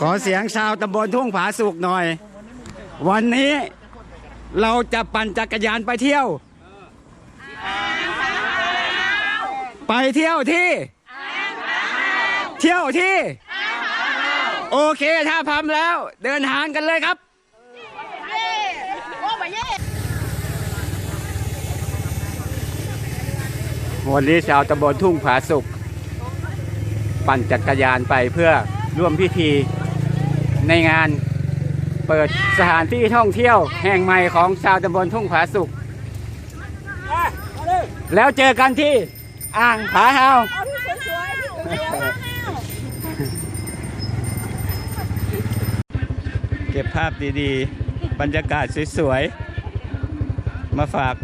ขอเสียงชาวตำบลทุ่งผาสุกหน่อย วันนี้เราจะปั่นจักรยานไปเที่ยว ไปเที่ยวที่ เที่ยวที่ โอเคถ้าพร้อมแล้ว เดินทางกันเลยครับวันนี้ชาวตำบลทุ่งผาสุก ปั่นจักรยานไปเพื่อ ร่วมพิธีในงานเปิดสถานที่ท่องเที่ยวแห่งใหม่ของชาวตำบลทุ่งผาสุก แล้วเจอกันที่อ่างผาเฮาเก็บภาพดีๆ บรรยากาศสวยๆ มาฝาก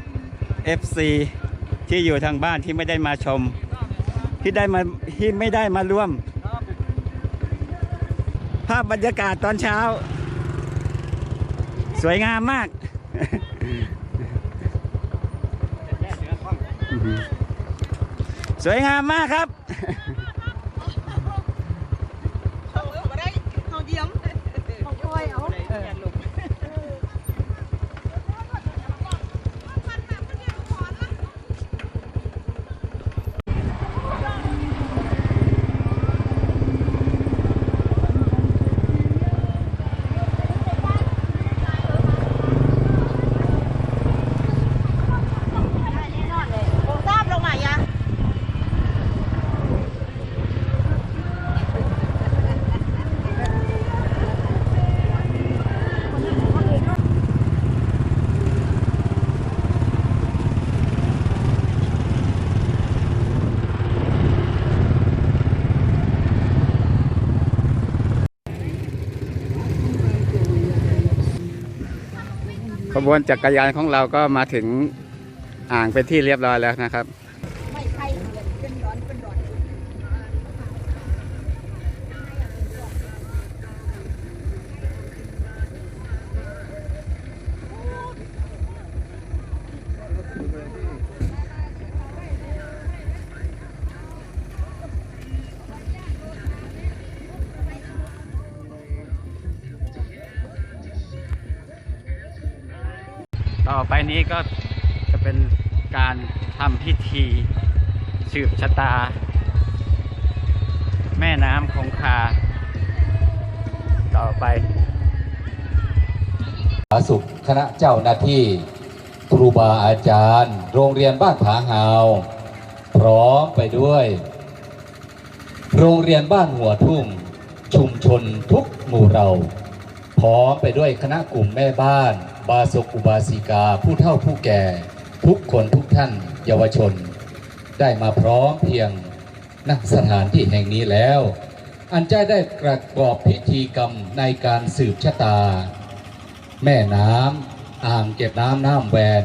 FC ที่อยู่ทางบ้านที่ไม่ได้มาชม ที่ได้มาที่ไม่ได้มาร่วม ภาพบรรยากาศตอนเช้า สวยงามมาก สวยงามมากครับทราบลงมายัง ขบวนจักรยานของเราก็มาถึงอ่างเป็นที่เรียบร้อยแล้วนะครับ ต่อไปนี้ก็จะเป็นการทำพิธีสืบชะตา แม่น้ำคงคา ต่อไปสาสุขคณะเจ้าหน้าที่ครูบาอาจารย์ โรงเรียนบ้านผาหาว พร้อมไปด้วย โรงเรียนบ้านหัวทุ่ง ชุมชนทุกหมู่เรา พร้อมไปด้วยคณะกลุ่มแม่บ้าน บาศกอุบาสิกาผู้เฒ่าผู้แก่ทุกคนทุกท่านเยาวชน ได้มาพร้อมเพียงณสถานที่แห่งนี้แล้ว อันจะได้ประกอบพิธีกรรมในการสืบชะตา แม่น้ำอ่างเก็บน้ำน้ำแวน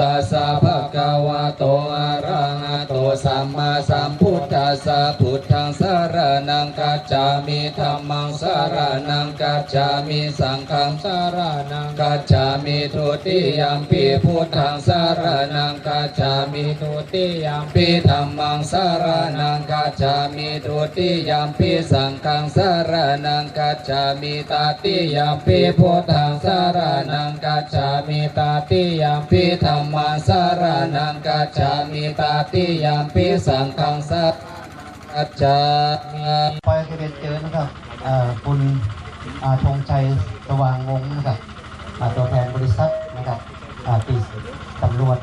ตัสสะภะคะวะโตอะระหะโตสัมมาสัมพุทธัสสะพุทธังสารนังกัจจามิธัมมังสารนังกัจจามิสังฆังสารนังกัจจามิทุติยัมปิพุทธังสารนังกัจจามิทุติยัมปิธัมมังสารนังกัจจามิทุติยัมปิสังฆังสารนังกัจจามิตาติยัมปิพุทธังสารนังกัจจามิตาติยัมปิธัมมังสารนังกัจจามิตาติยัมปิสังฆังสารกัจจามิไปก็เรียนเจอนะครับคุณธงชัยสว่างวงศ์นะครับตัวแทนบริษัทนะครับอ่าตีตำรวจ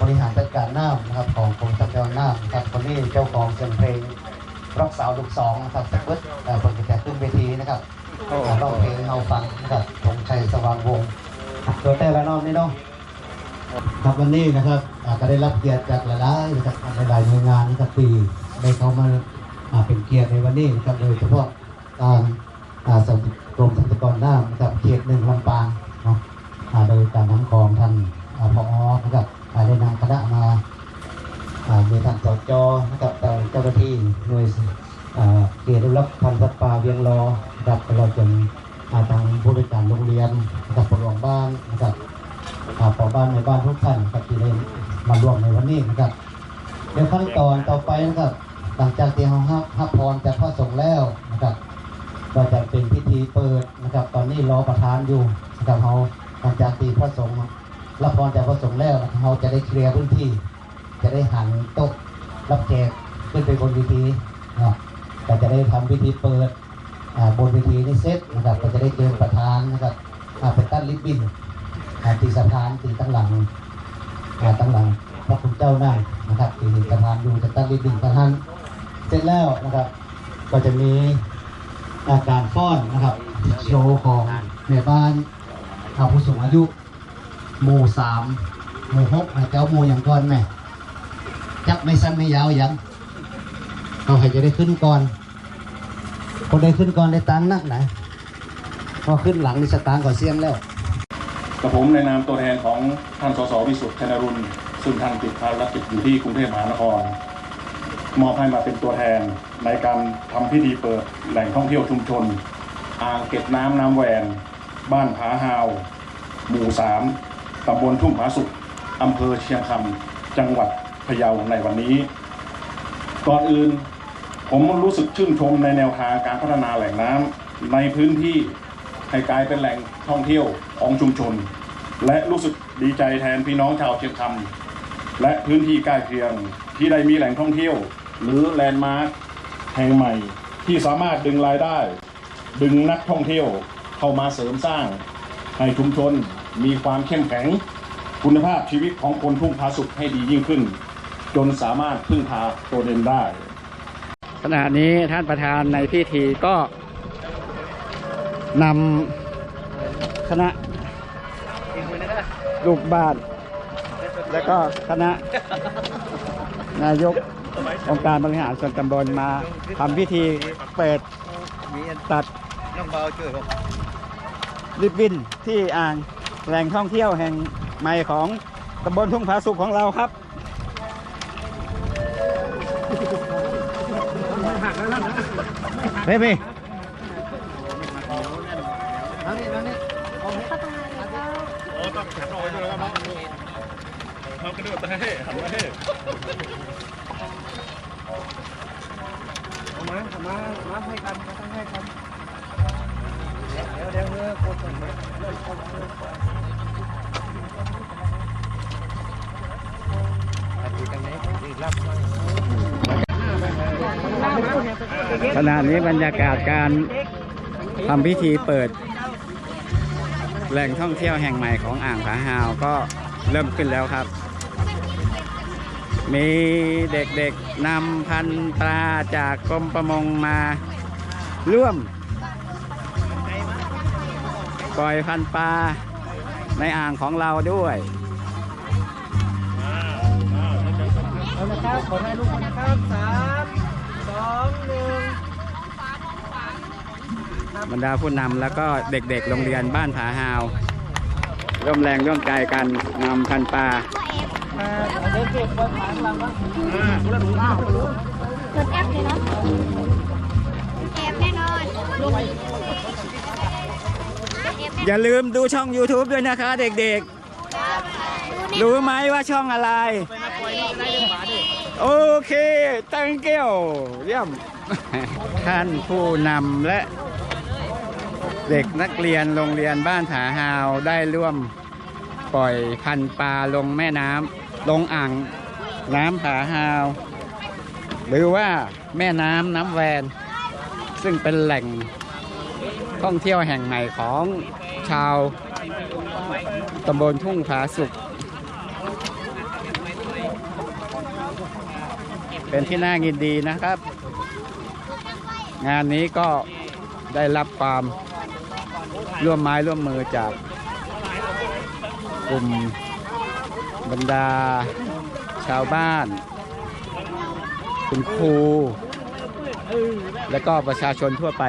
บริหารจัดการน้ำนะครับของกรมทรัพยากรน้ำนะครับคนนี้เจ้าของเสียงเพลงรักสาวลูกสองนะครับสักเบิดอ่าคนจะแจกขึ้นเวทีนะครับร้องเพลงเราฟังนะครับธงชัยสว่างวงศ์ตัวแต่ละน้องนี่เนาะ ครับวันนี้นะครับอ่าก็ได้รับเกียรติจากหลายๆนะครับหลายๆหน่วยงานนะครับปีได้เข้ามาอ่าเป็นเกียรติในวันนี้นะครับโดยเฉพาะทางสำนักกรมทรัพยากรน้ำนะครับ หลังจากที่เราฮับฮับพรจากพระสงฆ์แล้วนะครับก็จะเป็นพิธีเปิดนะครับ ตอนนี้รอประธานอยู่นะครับเราหลังจากที่พระสงฆ์รับพรจากพระสงฆ์แล้วเราจะได้เคลียร์พื้นที่ จะได้หันโต๊ะรับแขกขึ้นไปบนเวทีนะครับก็จะได้ทำพิธีเปิดบนเวทีนี่เสร็จนะครับก็จะได้เจอประธานนะครับอาเป็นตั้นลิบบินตีสะพานตีตั้งหลังตั้งหลังพระคุณเจ้านั่งนะครับที่ประธานอยู่จะตั้งริบบินประธาน ร็จแล้วนะครับ ก็จะมีาการฟ้อนนะครับโชว์ของแม่บ้านเอาผู้สูงอายุหมู่สามหมู่หกนะเจ้าหมู่อย่างก่อนแม่จับไม่สั้นไม่ยาวอย่างเอาให้จะได้ขึ้นก่อน คนได้ขึ้นก่อนได้ตังนักไหนพอขึ้นหลังนี่สตางค์ก่อนเสียงแล้วกับผมในนามตัวแทนของท่านสสวิสุทธิ์ชนรุณซึ่งท่านติดภารกิจอยู่ที่กรุงเทพมหานคร มอบให้มาเป็นตัวแทนในการทำพิธีเปิดแหล่งท่องเที่ยวชุมชน อ่างเก็บน้ำน้ำแหวน บ้านผาฮาว หมู่สามตำบลทุ่งผาสุกอำเภอเชียงคำจังหวัดพะเยาในวันนี้ ก่อนอื่นผมรู้สึกชื่นชมในแนวทางการพัฒนาแหล่งน้ำในพื้นที่ให้กลายเป็นแหล่งท่องเที่ยวของชุมชน และรู้สึกดีใจแทนพี่น้องชาวเชียงคำและพื้นที่ใกล้เคียงที่ได้มีแหล่งท่องเที่ยว หรือแลนด์มาร์คแห่งใหม่ที่สามารถดึงรายได้ ดึงนักท่องเที่ยวเข้ามาเสริมสร้าง ให้ชุมชนมีความเข้มแข็ง คุณภาพชีวิตของคนทุ่งพาสุขให้ดียิ่งขึ้น จนสามารถพึ่งพาตัวเองได้ ขณะนี้ท่านประธานในพิธีก็นำคณะลูกบานและก็คณะนายก องค์การบริหารส่วนตำบลมาทำพิธีเปิดตัดน้องเบาช่วยผมริบบินที่อ่างแหล่งท่องเที่ยวแห่งใหม่ของตำบลทุ่งผาสุขของเราครับเฮ้ยพี่ต้องแขออกไปด้วยแล้วครับน้องเขากระโดดไปให้หันมให้ ขณะนี้บรรยากาศการทำพิธีเปิด แหล่งท่องเที่ยวแห่งใหม่ของอ่างผาฮาวก็เริ่มขึ้นแล้วครับ มีเด็กๆนำพันธุ์ปลาจากกรมประมงมาร่วม ปล่อยพันธุ์ปลาในอ่างของเราด้วยเอาละครับขอให้ลูกคนนะครับสามสองหนึ่งบรรดาผู้นำแล้วก็เด็กๆ โรงเรียนบ้านผาฮาว ร่วมแรงร่วมใจกันนำพันธุ์ปลาอ่า เดี๋ยวเก็บบนฐานหลังว่าเปิดแอปเลยเนาะแอปแน่นอนแอปแน่อย่าลืมดูช่อง YouTube ด้วยนะคะ เด็กๆ รู้ไหมว่าช่องอะไร โอเค thank you เยี่ยม ท่านผู้นำและ เด็กนักเรียนโรงเรียนบ้านผาฮาวได้ร่วมปล่อยพันธุ์ปลาลงแม่น้ำ ลงอ่างน้ำผาฮาว หรือว่าแม่น้ำน้ำแวน ซึ่งเป็นแหล่งท่องเที่ยวแห่งใหม่ของชาวตำบลทุ่งผาสุก เป็นที่น่ายินดีนะครับ งานนี้ก็ได้รับความร่วมไม้ร่วมมือจากกลุ่ม บรรดา ชาวบ้าน คุณครู และก็ประชาชนทั่วไป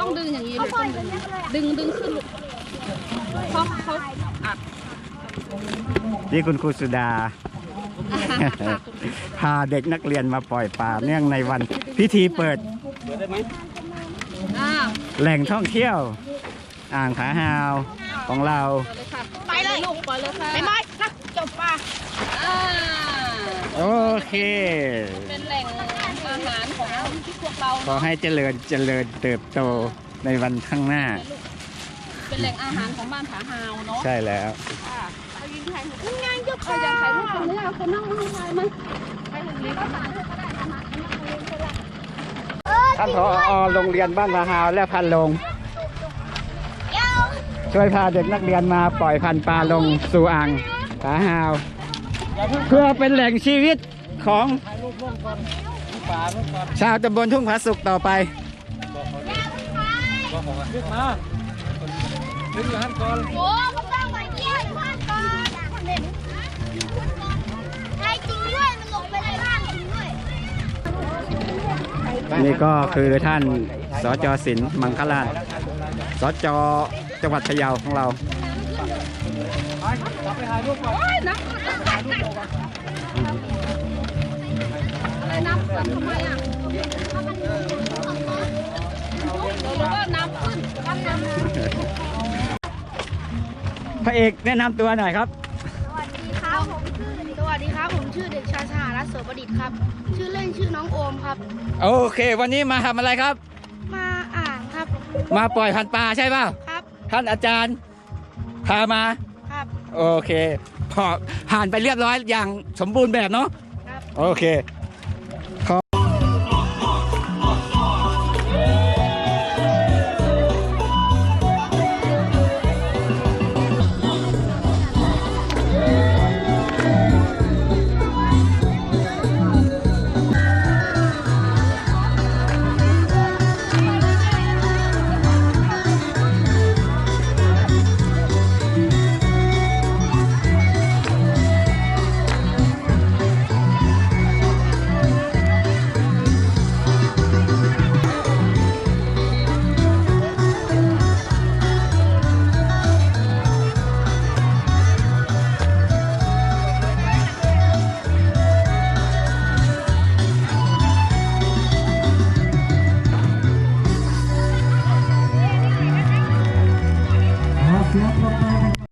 ต้องดึงอย่างนี้ดึงดึงขึ้นเขาเขา นี่คุณครูสุดา พาเด็กนักเรียนมาปล่อยปลาเนื่องในวันพิธีเปิดอ่าแหล่งท่องเที่ยว อ่างผาฮาวของเราเลยค่ะไปเลย ลูกปล่อยเลยค่ะไปไหมนะจบป่ะอ่าโอเค เป็นแหล่งอาหารของที่พวกเราขอให้เจริญเจริญเติบโตในวันข้างหน้า เป็นแหล่งอาหารของบ้านผาฮาวเนาะ ใช่แล้วค่ะเขายิง ถ่ายรูปงานยกใครอยากถ่ายรูปคนนี้เอาคนนั่งนั่งถ่ายมั้ยถ่ายรูปนี้ก็ถ่ายรูปก็ได้นะคะท่านผอโรงเรียนบ้านผาฮาวและพันลง ช่วยพาเด็กนักเรียนมาปล่อยพันปลาลงสู่อ่างผาฮาว เพื่อเป็นแหล่งชีวิตของชาวตำบลทุ่งผาสุกต่อไปดึงมาดึงอยู่หันก่อน นี่ก็คือท่านสจศิลป์มังคลาชสจจังหวัดพะเยาของเรากลับไปถ่ายรูปก่อนโอ้ยนับอะไรนับกันทำไมอะเดี๋ยวรู้ว่านับขึ้นนับนับพระเอกแนะนำตัวหน่อยครับ สวัสดีครับผมชื่อ สวัสดีครับ ผมชื่อเด็กชายสหรัฐโสประดิษฐ์ครับ ชื่อเล่นชื่อน้องโอมครับ โอเค วันนี้มาทำอะไรครับ มาอ่างครับ มาปล่อยพันธุ์ปลาใช่เปล่าครับ ท่านอาจารย์พามา ครับ โอเคพอผ่านไปเรียบร้อยอย่างสมบูรณ์แบบเนาะครับ โอเค